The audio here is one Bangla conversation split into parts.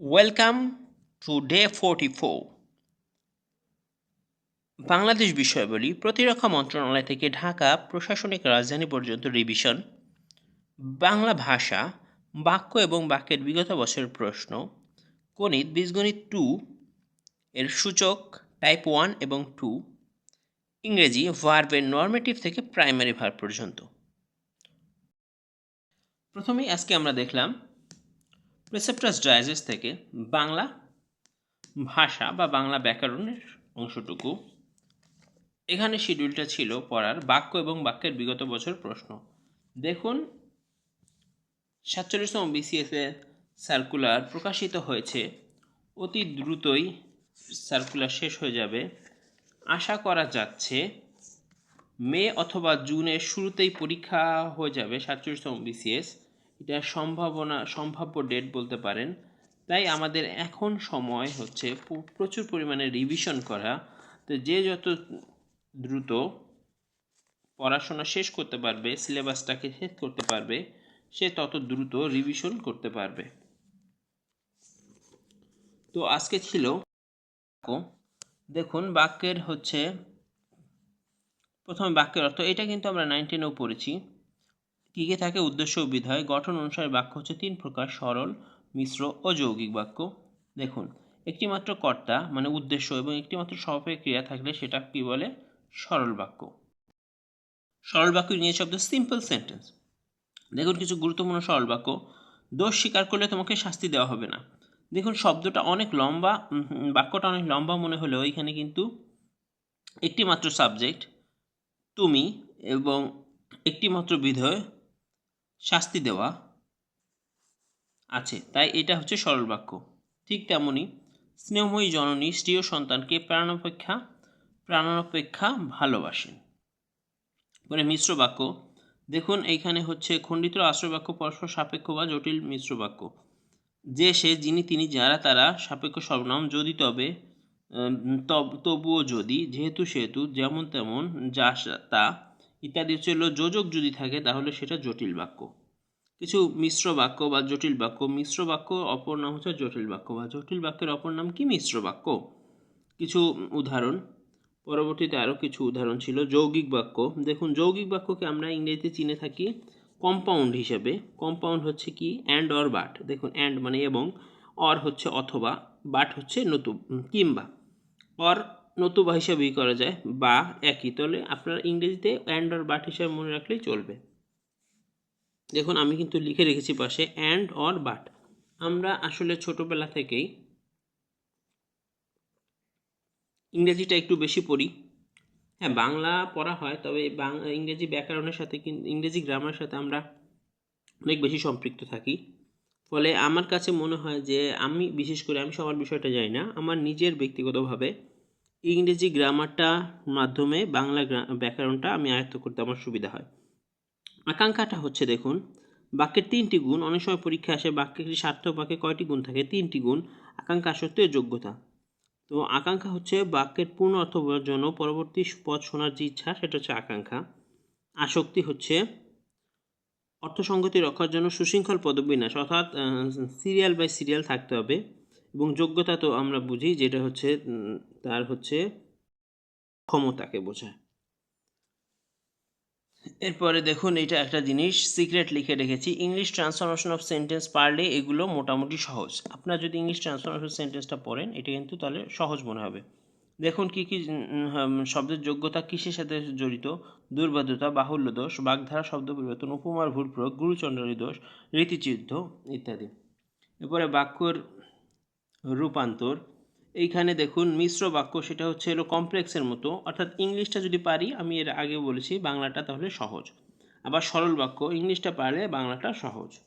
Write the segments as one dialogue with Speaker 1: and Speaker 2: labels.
Speaker 1: Welcome to day 44 বাংলাদেশ বিষয়াবলী প্রতিরক্ষা মন্ত্রণালয় থেকে ঢাকা প্রশাসনিক রাজধানী পর্যন্ত রিভিশন বাংলা ভাষা, বাক্য এবং বাক্যের বিগত বছরের প্রশ্ন, গণিত বীজগণিত টু এর সূচক টাইপ ওয়ান এবং টু ইংরেজি ভার্বের নর্মেটিভ থেকে প্রাইমারি ভার্ব পর্যন্ত। প্রথমেই আজকে আমরা দেখলাম প্রেসেপ্টাস ডায়াজেস থেকে বাংলা ভাষা বা বাংলা ব্যাকরণের অংশটুকু। এখানে শিডিউলটা ছিল পড়ার বাক্য এবং বাক্যের বিগত বছর প্রশ্ন। দেখুন, সাতচল্লিশতম বিসিএস এ সার্কুলার প্রকাশিত হয়েছে। অতি দ্রুতই সার্কুলার শেষ হয়ে যাবে। আশা করা যাচ্ছে, মে অথবা জুনের শুরুতেই পরীক্ষা হয়ে যাবে সাতচল্লিশতম বিসিএস এটা সম্ভাবনা, সম্ভাব্য ডেট বলতে পারেন। তাই আমাদের এখন সময় হচ্ছে প্রচুর পরিমাণে রিভিশন করা। তো যে যত দ্রুত পড়াশোনা শেষ করতে পারবে সিলেবাসটাকে শেষ করতে পারবে, সে তত দ্রুত রিভিশন করতে পারবে। তো আজকে ছিল। দেখুন, বাক্যের হচ্ছে, প্রথমে বাক্যের অর্থ, এটা কিন্তু আমরা নাইনটিনেও পড়েছি। কী কী থাকে? উদ্দেশ্য ও বিধায়। গঠন অনুসারে বাক্য হচ্ছে তিন প্রকার, সরল, মিশ্র ও যৌগিক বাক্য। দেখুন একটি মাত্র কর্তা মানে উদ্দেশ্য এবং একটি মাত্র ক্রিয়া থাকলে সেটা কি বলে? সরল বাক্য। সরল বাক্য নিয়ে শব্দ সিম্পল সেন্টেন্স দেখুন, কিছু গুরুত্বপূর্ণ সরল বাক্য। দোষ স্বীকার করলে তোমাকে শাস্তি দেওয়া হবে না। দেখুন, শব্দটা অনেক লম্বা বাক্যটা অনেক লম্বা মনে হলেও এখানে কিন্তু একটি মাত্র সাবজেক্ট তুমি এবং একটি মাত্র বিধেয় শাস্তি দেওয়া আছে। তাই এটা হচ্ছে সরল বাক্য। ঠিক তেমনি স্নেহময়ী জননী স্ত্রীয় সন্তানকে প্রাণাপেক্ষা প্রাণাপেক্ষা ভালোবাসেন। মানে মিশ্র বাক্য। দেখুন, এইখানে হচ্ছে খণ্ডিত আশ্রয় বাক্য পরস্পর সাপেক্ষ বা জটিল মিশ্র বাক্য। যে সে, যিনি, তিনি, যারা, তারা সাপেক্ষ সর্বনাম, যদি তব- তবুও যদি, যেহেতু সেহেতু যেমন তেমন যা তা ইত্যাদি হচ্ছে যোজক যদি থাকে, তাহলে সেটা জটিল বাক্য। কিছু মিশ্র বাক্য বা জটিল বাক্য, মিশ্র বাক্য অপর নাম হচ্ছে জটিল বাক্য বা জটিল বাক্যের অপর নাম কি মিশ্র বাক্য? কিছু উদাহরণ। পরবর্তীতে আরও কিছু উদাহরণ ছিল, যৌগিক বাক্য। দেখুন, যৌগিক বাক্যকে আমরা ইংরেজিতে চিনে থাকি কম্পাউন্ড হিসেবে। কম্পাউন্ড হচ্ছে কি? অ্যান্ড অর বাট দেখুন অ্যান্ড মানে এবং অর হচ্ছে অথবা বাট হচ্ছে নতুন, কিংবা। অর নতুবা হিসাবেই করা যায়, বা একই। তাহলে আপনারা ইংরেজিতে অ্যান্ড অর বাট হিসাবে মনে রাখলেই চলবে। দেখুন, আমি কিন্তু লিখে রেখেছি পাশে অ্যান্ড অর বাট আমরা আসলে ছোটোবেলা থেকেই ইংরেজিটা একটু বেশি পড়ি। হ্যাঁ বাংলা পড়া হয়, তবে বাংলা ইংরেজি ব্যাকরণের সাথে ইংরেজি গ্রামার সাথে আমরা অনেক বেশি সম্পৃক্ত থাকি। ফলে আমার কাছে মনে হয় যে আমি, বিশেষ করে আমি সবার বিষয়টা জানি না, আমার নিজের ব্যক্তিগতভাবে ইংরেজি গ্রামারটা মাধ্যমে বাংলা ব্যাকরণটা আমি আয়ত্ত করতে আমার সুবিধা হয়। আকাঙ্ক্ষাটা হচ্ছে দেখুন, বাক্যের তিনটি গুণ, অনেক সময় পরীক্ষা আসে বাক্যের সার্থক বাক্যে কয়টি গুণ থাকে? তিনটি গুণ, আকাঙ্ক্ষা সত্য যোগ্যতা। তো আকাঙ্ক্ষা হচ্ছে বাক্যের পূর্ণ অর্থ বোঝার জন্য পরবর্তী পথ শোনার যে ইচ্ছা, সেটা হচ্ছে আকাঙ্ক্ষা। আসক্তি হচ্ছে অর্থসঙ্গতি রক্ষার জন্য সুশৃঙ্খল পদবিন্যাস, অর্থাৎ সিরিয়াল বাই সিরিয়াল থাকতে হবে। এবং যোগ্যতা তো আমরা বুঝি, যেটা হচ্ছে তার হচ্ছে ক্ষমতাকে বোঝায়। এরপরে দেখুন এটা একটা জিনিস সিক্রেট লিখে রেখেছি। ইংলিশ ট্রান্সফরমেশন অফ সেন্টেন্স পারলে এগুলো মোটামুটি সহজ। আপনার যদি ইংলিশ ট্রান্সফরমেশন সেন্টেন্সটা পড়েন, এটা কিন্তু তাহলে সহজ মনে হবে। দেখুন, কি কি শব্দের যোগ্যতা কিসের সাথে জড়িত? দুর্বাধ্যতা বাহুল্য দোষ, বাগধারা, শব্দ পরিবর্তন, উপমার ভুল প্রয়োগ গুরুচণ্ডলী দোষ, রীতিচিহ্ন ইত্যাদি। এরপরে বাক্যর রূপান্তর। এইখানে দেখুন, মিশ্র বাক্য সেটা হচ্ছে হলো কমপ্লেক্সের মতো। অর্থাৎ ইংলিশটা যদি পারি, আমি এর আগে বলেছি, বাংলাটা তাহলে সহজ। আবার সরল বাক্য, ইংলিশটা পারলে বাংলাটা সহজ।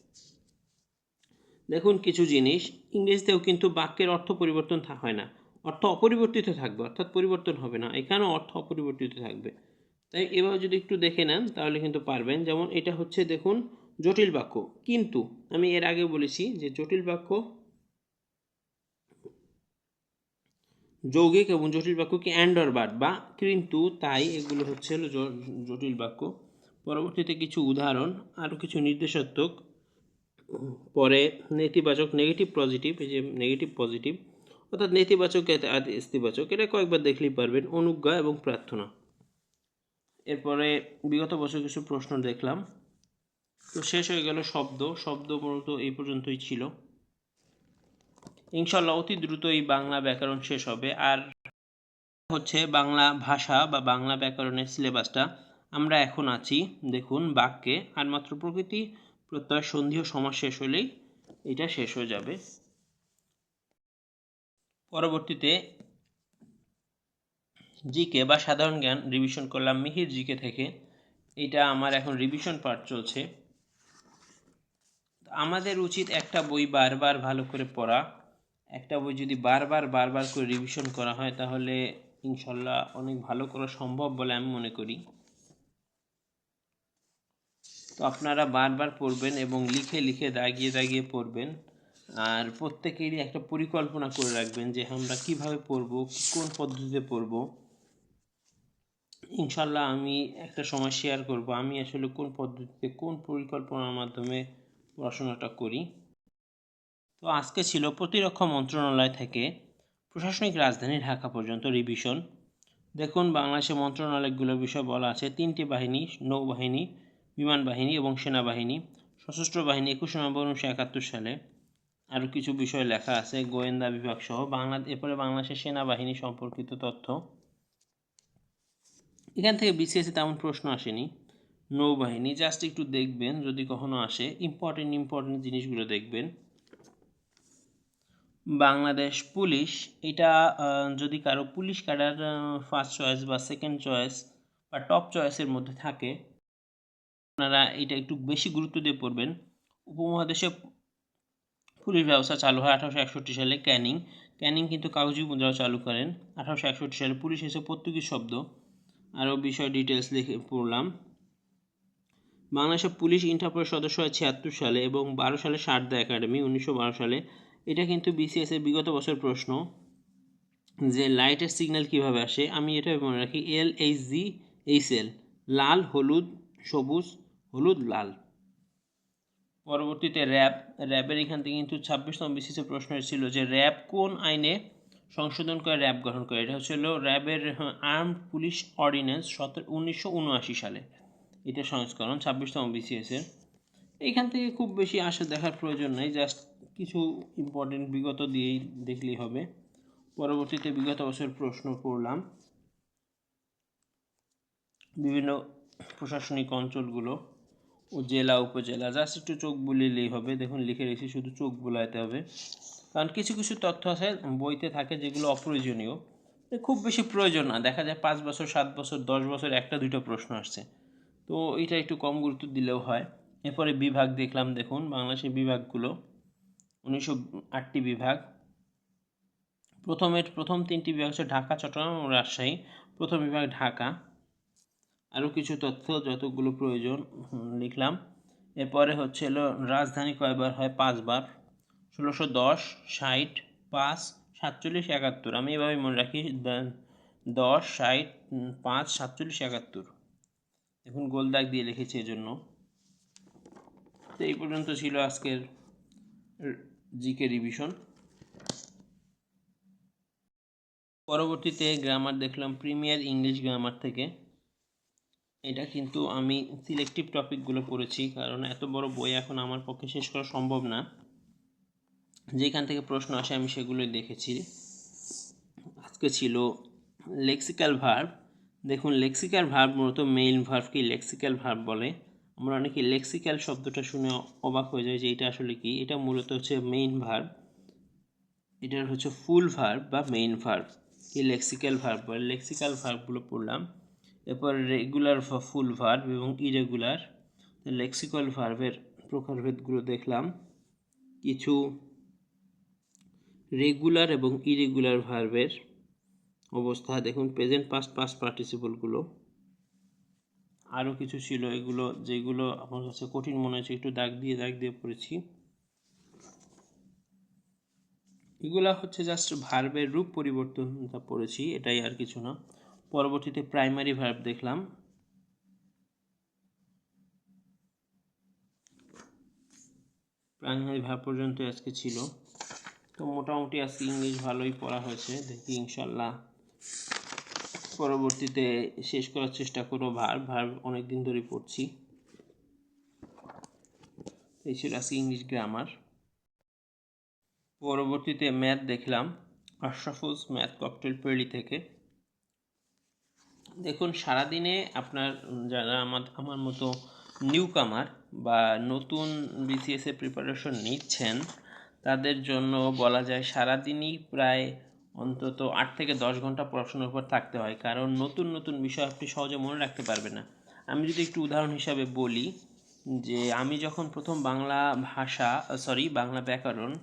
Speaker 1: দেখুন কিছু জিনিস, ইংরেজিতেও কিন্তু বাক্যের অর্থ পরিবর্তন হয় না। অর্থ অপরিবর্তিত থাকবে, অর্থাৎ পরিবর্তন হবে না। এখানেও অর্থ অপরিবর্তিত থাকবে। তাই এবার যদি একটু দেখে নেন, তাহলে কিন্তু পারবেন। যেমন এটা হচ্ছে, দেখুন, জটিল বাক্য। কিন্তু, আমি এর আগে বলেছি যে জটিল বাক্য যৌগিক এবং জটিল বাক্য কি অ্যান্ড অর বাট বা, কিন্তু তাই এগুলো হচ্ছে হলো জটিল বাক্য। পরবর্তীতে কিছু উদাহরণ, আরও কিছু নির্দেশাত্মক। পরে নেতিবাচক নেগেটিভ পজিটিভ এই যে নেগেটিভ পজিটিভ অর্থাৎ নেতিবাচক আর ইতিবাচক এটা কয়েকবার দেখলেই পারবেন, অনুজ্ঞা এবং প্রার্থনা। এরপরে বিগত বছর কিছু প্রশ্ন দেখলাম। তো শেষ হয়ে গেল শব্দ শব্দ মূলত এই পর্যন্তই ছিল। ইনশাল্লাহ অতি দ্রুত এই বাংলা ব্যাকরণ শেষ হবে। আর হচ্ছে বাংলা ভাষা বা বাংলা ব্যাকরণের সিলেবাসটা আমরা এখন আছি, দেখুন, বাক্যে। আর মাত্র প্রকৃতি প্রত্যয় সন্ধি ও সমাস শেষ হলেই এটা শেষ হয়ে যাবে। পরবর্তীতে জিকে বা সাধারণ জ্ঞান রিভিশন করলাম মিহির জিকে থেকে। এটা আমার এখন রিভিশন পার্ট চলছে। আমাদের উচিত একটা বই বারবার ভালো করে পড়া। একটা বই যদি বারবার বারবার করে রিভিশন করা হয়, তাহলে ইনশাল্লাহ অনেক ভালো করা সম্ভব বলে আমি মনে করি। তো আপনারা বারবার পড়বেন এবং লিখে লিখে দাগিয়ে দাগিয়ে পড়বেন। আর প্রত্যেকেরই একটা পরিকল্পনা করে রাখবেন যে আমরা কীভাবে পড়ব, কোন পদ্ধতিতে পড়ব। ইনশাল্লাহ আমি একটা সময় শেয়ার করব, আমি আসলে কোন পদ্ধতিতে, কোন পরিকল্পনার মাধ্যমে পড়াশোনাটা করি। তো আজকে ছিল প্রতিরক্ষা মন্ত্রণালয় থেকে প্রশাসনিক রাজধানী ঢাকা পর্যন্ত রিভিশন দেখুন, বাংলাদেশের মন্ত্রণালয়গুলোর বিষয়ে বলা আছে, তিনটি বাহিনী, নৌবাহিনী, বিমান বাহিনী এবং সেনাবাহিনী, সশস্ত্র বাহিনী একুশে নভেম্বর উনিশশো একাত্তর সালে। আরও কিছু বিষয় লেখা আছে, গোয়েন্দা বিভাগ সহ বাংলা এরপরে বাংলাদেশের সেনাবাহিনী সম্পর্কিত তথ্য। এখান থেকে বিসিএসে তেমন প্রশ্ন আসেনি। নৌবাহিনী জাস্ট একটু দেখবেন, যদি কখনো আসে ইম্পর্টেন্ট ইম্পর্টেন্ট জিনিসগুলো দেখবেন। বাংলাদেশ পুলিশ, এটা যদি কারও পুলিশ ক্যাডার ফার্স্ট চয়েস বা সেকেন্ড চয়েস বা টপ চয়েসের মধ্যে থাকে, আপনারা এটা একটু বেশি গুরুত্ব দিয়ে পড়বেন। উপমহাদেশে পুলিশ ব্যবস্থা চালু হয় আঠারোশো একষট্টি সালে ক্যানিং। ক্যানিং কিন্তু কাগজি মুদ্রাও চালু করেন। আঠারোশো একষট্টি সালে পুলিশ এসে পর্তুগিজ শব্দ। আরও বিষয় ডিটেলস লিখে পড়লাম। বাংলাদেশের পুলিশ ইন্টারপোলের সদস্য হয় ছিয়াত্তর সালে এবং বারো সালে সারদা একাডেমি, উনিশশো বারো সালে এটা কিন্তু বিসিএস এর বিগত বছর প্রশ্ন যে লাইটের সিগন্যাল কীভাবে আসে? আমি এটা মনে রাখি L H G H L লাল, হলুদ, সবুজ, হলুদ, লাল। পরবর্তীতে র্যাব র্যাবের এখান থেকে কিন্তু ছাব্বিশতম বিসিএসের প্রশ্ন ছিল যে র্যাব কোন আইনে সংশোধন করে র্যাব গঠন করে? এটা হচ্ছিল র্যাবের আর্মড পুলিশ অর্ডিন্যান্স সতেরো, উনিশশো উনআশি সালে। এটা সংস্করণ ছাব্বিশতম বিসিএসের এইখান থেকে খুব বেশি আশা দেখার প্রয়োজন নেই জাস্ট কিছু ইম্পর্টেন্ট বিগত দিয়েই দেখলেই হবে। পরবর্তীতে বিগত বছর প্রশ্ন পড়লাম বিভিন্ন প্রশাসনিক অঞ্চলগুলো ও জেলা, উপজেলা জাস্ট একটু চোখ বুলিলেই হবে। দেখুন, লিখে রেখেছি, শুধু চোখ বুলাইতে হবে। কারণ কিছু কিছু তথ্য আছে, বইতে থাকে, যেগুলো অপ্রয়োজনীয়। খুব বেশি প্রয়োজন না। দেখা যায় পাঁচ বছর, সাত বছর, দশ বছর একটা দুটো প্রশ্ন আসছে। তো এটা একটু কম গুরুত্ব দিলেও হয়। এরপরে বিভাগ দেখলাম, দেখুন, বাংলাদেশের বিভাগগুলো। উনিশশো আটটি বিভাগ। প্রথমের প্রথম তিনটি বিভাগ হচ্ছে ঢাকা, চট্টগ্রাম ও রাজশাহী। প্রথম বিভাগ ঢাকা। আরও কিছু তথ্য যতগুলো প্রয়োজন লিখলাম। এরপরে হচ্ছে হলো রাজধানী কয়বার হয়? পাঁচবার। ষোলোশো দশ, ষাট, পাঁচ, সাতচল্লিশ, একাত্তর। আমি এভাবে মনে রাখি দশ, ষাট পাঁচ, সাতচল্লিশ, একাত্তর। দেখুন গোল দাগ দিয়ে লিখেছি এজন্য। তো এই পর্যন্ত ছিল আজকের জিকে রিভিশন পরবর্তীতে গ্রামার দেখলাম প্রিমিয়ার ইংলিশ গ্রামার থেকে। এটা কিন্তু আমি সিলেক্টিভ টপিকগুলো পড়েছি, কারণ এত বড় বই এখন আমার পক্ষে শেষ করা সম্ভব না। যেখান থেকে প্রশ্ন আসে আমি সেগুলোই দেখেছি। আজকে ছিল লেক্সিক্যাল ভার্ব। দেখুন, লেক্সিক্যাল ভার্ব মূলত মেইন ভার্বকে লেক্সিক্যাল ভার্ব বলে। আমরা অনেকে লেক্সিক্যাল শব্দটা শুনে অবাক হয়ে যায় যে এটা আসলে কি? এটা মূলত হচ্ছে মেইন ভার্ব এটার হচ্ছে ফুল ভার্ব বা মেইন ভার্ব কি লেক্সিক্যাল ভার্ব বলে লেক্সিক্যাল ভার্বগুলো পড়লাম। এরপর রেগুলার ফুল ভার্ব এবং ইরেগুলার লেক্সিক্যাল ভার্বের প্রকারভেদগুলো দেখলাম। কিছু রেগুলার এবং ইরেগুলার ভার্বের অবস্থা। দেখুন প্রেজেন্ট পাস্ট পাস্ট পার্টিসিপলগুলো আরও কিছু ছিল, এগুলো যেগুলো আমার কাছে কঠিন মনে হচ্ছে একটু দাগ দিয়ে দাগ দিয়ে পড়েছি। এগুলা হচ্ছে জাস্ট ভার্বের রূপ পরিবর্তনটা পড়েছি, এটাই আর কিছু না। পরবর্তীতে প্রাইমারি ভার্ব দেখলাম। প্রাইমারি ভাব পর্যন্ত আজকে ছিল। তো মোটামুটি আজকে ইংলিশ ভালোই পড়া হয়েছে, দেখি ইনশাল্লাহ। পরবর্তীতে শেষ করার চেষ্টা করব, ভার ভার অনেক দিন ধরে পড়ছি। এই ছিল আজকে ইংলিশ গ্রামার পরবর্তীতে ম্যাথ দেখলাম আশরাফুজ ম্যাথ ককটেল পেলি থেকে। দেখুন, সারাদিনে আপনার, যারা আমার আমার মতো নিউ কামার বা নতুন বিসিএস এ প্রিপারেশন নিচ্ছেন, তাদের জন্য বলা যায় সারাদিনই প্রায় অন্তত আট থেকে দশ ঘণ্টা পড়াশোনার উপর থাকতে হয়, কারণ নতুন নতুন বিষয় আপনি সহজে মনে রাখতে পারবেন না। আমি যদি একটু উদাহরণ হিসাবে বলি, যে আমি যখন প্রথম বাংলা ভাষা সরি বাংলা ব্যাকরণ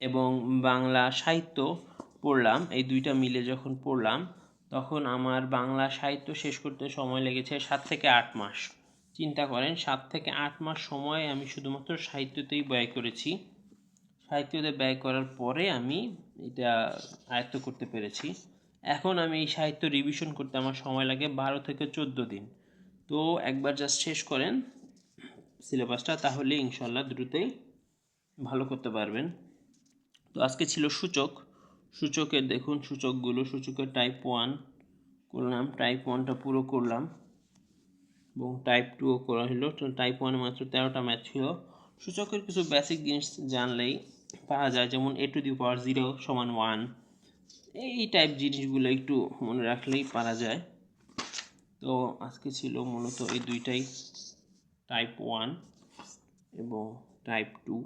Speaker 1: এবং বাংলা সাহিত্য পড়লাম, এই দুইটা মিলে যখন পড়লাম, তখন আমার বাংলা সাহিত্য শেষ করতে সময় লেগেছে সাত থেকে আট মাস। চিন্তা করেন, সাত থেকে আট মাস সময় আমি শুধুমাত্র সাহিত্যতেই ব্যয় করেছি। সাহিত্যতে ব্যয় করার পরে আমি এটা আয়ত্ত করতে পেরেছি। এখন আমি এই সাহিত্য রিভিশন করতে আমার সময় লাগে বারো থেকে চোদ্দ দিন। তো একবার জাস্ট শেষ করেন সিলেবাসটা তাহলে ইনশাল্লাহ দ্রুতই ভালো করতে পারবেন। তো আজকে ছিল সূচক। সূচকের দেখুন, সূচকগুলো, সূচকের টাইপ ওয়ান করলাম টাইপ ওয়ানটা পুরো করলাম। এবং টাইপ টুও করা হলো। টাইপ ওয়ানে মাত্র তেরোটা ম্যাথ ছিল সূচকের কিছু বেসিক জিনিস জানলেই পাওয়া যায়, যেমন a to the power zero সমান ওয়ান এই টাইপ জিনিসগুলো একটু মনে রাখলেই পারা যায়। তো আজকে ছিল মূলত এই দুইটাই। টাইপ ওয়ান এবং টাইপ টু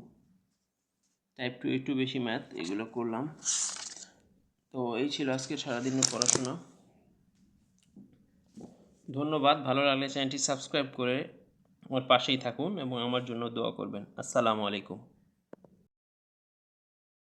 Speaker 1: টাইপ টু একটু বেশি ম্যাথ এগুলো করলাম। তো এই ছিল আজকে সারাদিনের পড়াশোনা। ধন্যবাদ, ভালো লাগলে চ্যানেলটি সাবস্ক্রাইব করে আমার পাশেই থাকুন এবং আমার জন্য দোয়া করবেন। আসসালামু আলাইকুম।